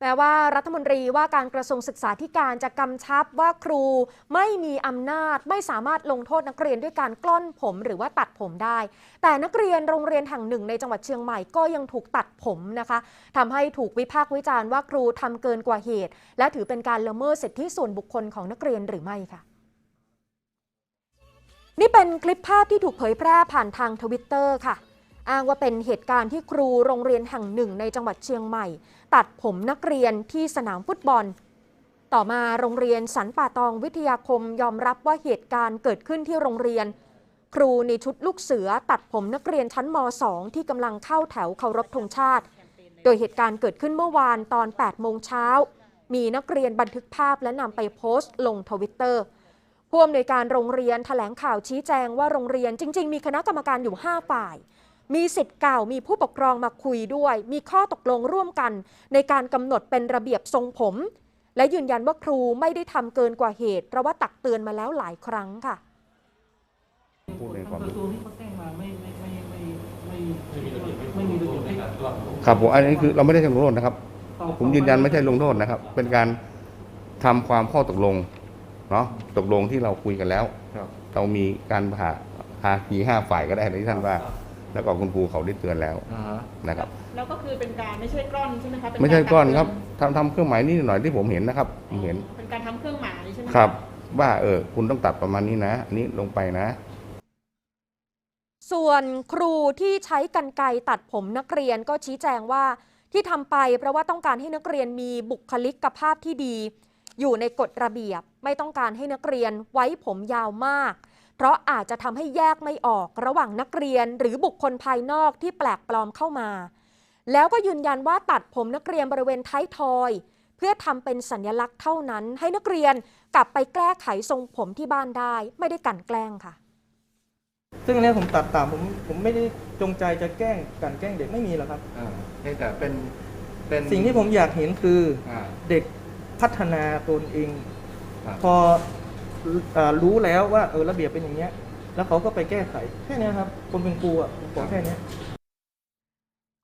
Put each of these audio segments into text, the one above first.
แปลว่ารัฐมนตรีว่าการกระทรวงศึกษาธิการจะกำชับว่าครูไม่มีอำนาจไม่สามารถลงโทษนักเรียนด้วยการกล้อนผมหรือว่าตัดผมได้ แต่นักเรียนโรงเรียนแห่งหนึ่งในจังหวัดเชียงใหม่ก็ยังถูกตัดผมนะคะทำให้ถูกวิพากษ์วิจารณ์ว่าครูทำเกินกว่าเหตุ และถือเป็นการละเมิดสิทธิส่วนบุคคลของนักเรียนหรือไม่ค่ะนี่เป็นคลิปภาพที่ถูกเผยแพร่ผ่านทางทวิตเตอร์ค่ะ อ้างว่าเป็นเหตุการณ์ที่ครูโรงเรียนแห่งหนึ่งในจังหวัดเชียงใหม่ ตัดผมนักเรียนที่สนามฟุตบอล ต่อมาโรงเรียนสันป่าตองวิทยาคมยอมรับว่าเหตุการณ์เกิดขึ้นที่โรงเรียน ครูในชุดลูกเสือตัดผมนักเรียนชั้นม .2 ที่กำลังเข้าแถวเคารพธงชาติ โดยเหตุการณ์เกิดขึ้นเมื่อวานตอน 8 โมงเช้า มีนักเรียนบันทึกภาพและนำไปโพสต์ลงทวิตเตอร์ผู้อำนวยการโรงเรียนแถลงข่าวชี้แจงว่าโรงเรียนจริง ๆ มีคณะกรรมการอยู่ 5 ฝ่าย มีสิทธิ์เก่ามีผู้ปกครองมาคุยด้วย มีข้อตกลงร่วมกัน ในการกำหนดเป็นระเบียบทรงผม และยืนยันว่าครูไม่ได้ทำเกินกว่าเหตุเพราะว่าตักเตือนมาแล้วหลายครั้งค่ะพูดในความกระทรวงที่เขาแจ้งมาไม่ไม่ไม่ไม่ไม่ไม่มีระเบียบให้ครับผมอันนี้คือเราไม่ได้ลงโทษนะครับต่อผมยืนยันไม่ใช่ลงโทษนะครับ เป็นการทำความข้อตกลงเนาะตกลงที่เราคุยกันแล้ว เรามีการผ่าพาคีห้าฝ่ายก็ได้ในที่ท่านว่า แล้วก็คุณครูเขาได้เตือนแล้วอ่าฮะนะครับ แล้วก็คือเป็นการไม่ใช่กล้อนใช่ไหมคะเป็นไม่ใช่ารก้อนครับตัดทำทำเครื่องหมายนิดหน่อยที่ผมเห็นนะครับผมเห็นเป็นการทำเครื่องหมายใช่ไหมะ ครับ ว่าเออคุณต้องตัดประมาณนี้นะอันนี้ลงไปนะ ส่วนครูที่ใช้กันไกรตัดผมนักเรียนก็ชี้แจงว่าที่ทำไปเพราะว่าต้องการให้นักเรียนมีบุคลิกภาพที่ดี อยู่ในกฎระเบียบ ไม่ต้องการให้นักเรียนไว้ผมยาวมาก เพราะอาจจะทำให้แยกไม่ออกระหว่างนักเรียนหรือบุคคลภายนอกที่แปลกปลอมเข้ามา แล้วก็ยืนยันว่าตัดผมนักเรียนบริเวณท้ายทอย เพื่อทำเป็นสัญลักษณ์เท่านั้น ให้นักเรียนกลับไปแก้ไขทรงผมที่บ้านได้ ไม่ได้กลั่นแกล้งค่ะ ซึ่งอันเนี้ยผมตัดตามผมผมไม่ได้จงใจจะแกล้งกลันแกล้งเด็กไม่มีหรอกครับ อ่าเพียงแต่เป็นเป็นสิ่งที่ผมอยากเห็นคือ อ่า เด็กพัฒนาตนเอง ครับ พอเอ่อ รู้แล้วว่าเออระเบียบเป็นอย่างเนี้ย แล้วเขาก็ไปแก้ไขแค่นี้ครับ คนเป็นครูอะผมขอแค่นี้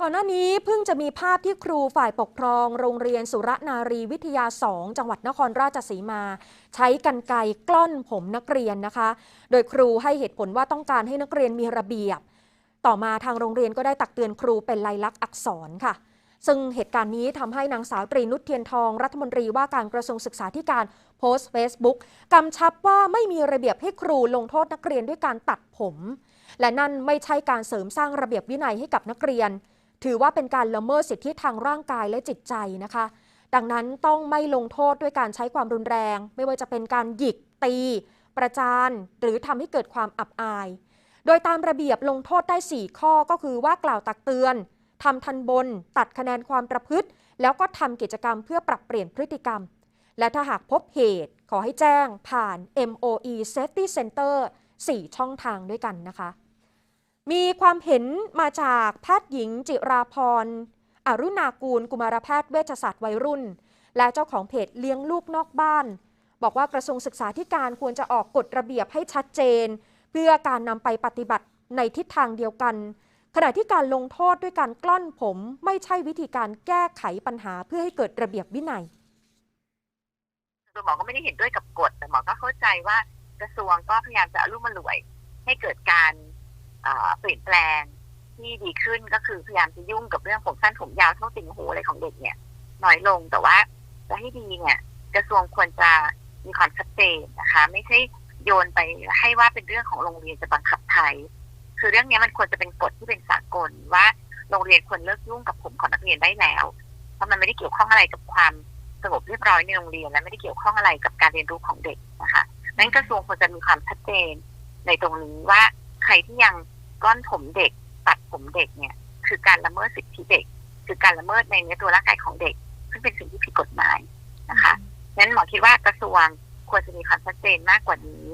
ก่อนหน้านี้เพิ่งจะมีภาพที่ครูฝ่ายปกครอง โรงเรียนสุรนารีวิทยา 2 จังหวัดนครราชสีมา ใช้กันไกรกล้อนผมนักเรียนนะคะ โดยครูให้เหตุผลว่าต้องการให้นักเรียนมีระเบียบ ต่อมาทางโรงเรียนก็ได้ตักเตือนครูเป็นลายลักษณ์อักษรค่ะ ซึ่งเหตุการณ์นี้ทำให้นางสาวตรีนุชเทียนทองรัฐมนตรีว่าการกระทรวงศึกษาธิการ พสต์เฟซบุ๊กกำชับว่าไม่มีระเบียบให้ครูลงโทษนักเรียนด้วยการตัดผม และนั่นไม่ใช่การเสริมสร้างระเบียบวินัยให้กับนักเรียน ถือว่าเป็นการละเมิดสิทธิทางร่างกายและจิตใจนะคะ ดังนั้นต้องไม่ลงโทษด้วยการใช้ความรุนแรง ไม่ว่าจะเป็นการหยิกตี ประจานหรือทำให้เกิดความอับอาย โดยตามระเบียบลงโทษได้ 4 ข้อก็คือว่ากล่าวตักเตือนทำทันบน ตัดคะแนนความประพฤติ แล้วก็ทำกิจกรรมเพื่อปรับเปลี่ยนพฤติกรรม และถ้าหากพบเหตุขอให้แจ้งผ่าน MOE Safety Center 4 ช่องทางด้วยกันนะคะ มีความเห็นมาจากแพทย์หญิงจิราพร อรุณากูล กุมารแพทย์เวชศาสตร์วัยรุ่น และเจ้าของเพจเลี้ยงลูกนอกบ้าน บอกว่ากระทรวงศึกษาธิการควรจะออกกฎระเบียบให้ชัดเจน เพื่อการนำไปปฏิบัติในทิศทางเดียวกัน ขณะที่การลงโทษด้วยการกล้อนผมไม่ใช่วิธีการแก้ไขปัญหาเพื่อให้เกิดระเบียบวินัย คือหมอก็ไม่ได้เห็นด้วยกับกฎแต่หมอก็เข้าใจว่ากระทรวงก็พยายามจะอารมณ์รวย ให้เกิดการเอ่อเปลี่ยนแปลงที่ดีขึ้นก็คือพยายามจะยุ่งกับเรื่องผมสั้นผมยาวเท่าติ่งหูอะไรของเด็กเนี่ย น้อยลงแต่ว่าจะให้ดีเนี่ย กระทรวงควรจะมีความชัดเจนนะคะ ไม่ใช่โยนไปให้ว่าเป็นเรื่องของโรงเรียนจะบังคับใช้คือเรื่องนี้มันควรจะเป็นกฎที่เป็นสากลว่าโรงเรียนควรเลิกยุ่งกับผมของนักเรียนได้แล้ว เพราะมันไม่ได้เกี่ยวข้องอะไรกับความ สงบเรียบร้อยในโรงเรียน และไม่ได้เกี่ยวข้องอะไรกับการเรียนรู้ของเด็กนะคะนั้นกระทรวงควรจะมีความชัดเจนในตรงนี้ว่าใครที่ยังก้อนผมเด็ก ตัดผมเด็กเนี่ย คือการละเมิดสิทธิเด็ก คือการละเมิดในเนื้อตัวร่างกายของเด็ก ซึ่งเป็นสิ่งที่ผิดกฎหมายนะคะนั้นหมอคิดว่ากระทรวงควรจะมีความชัดเจนมากกว่านี้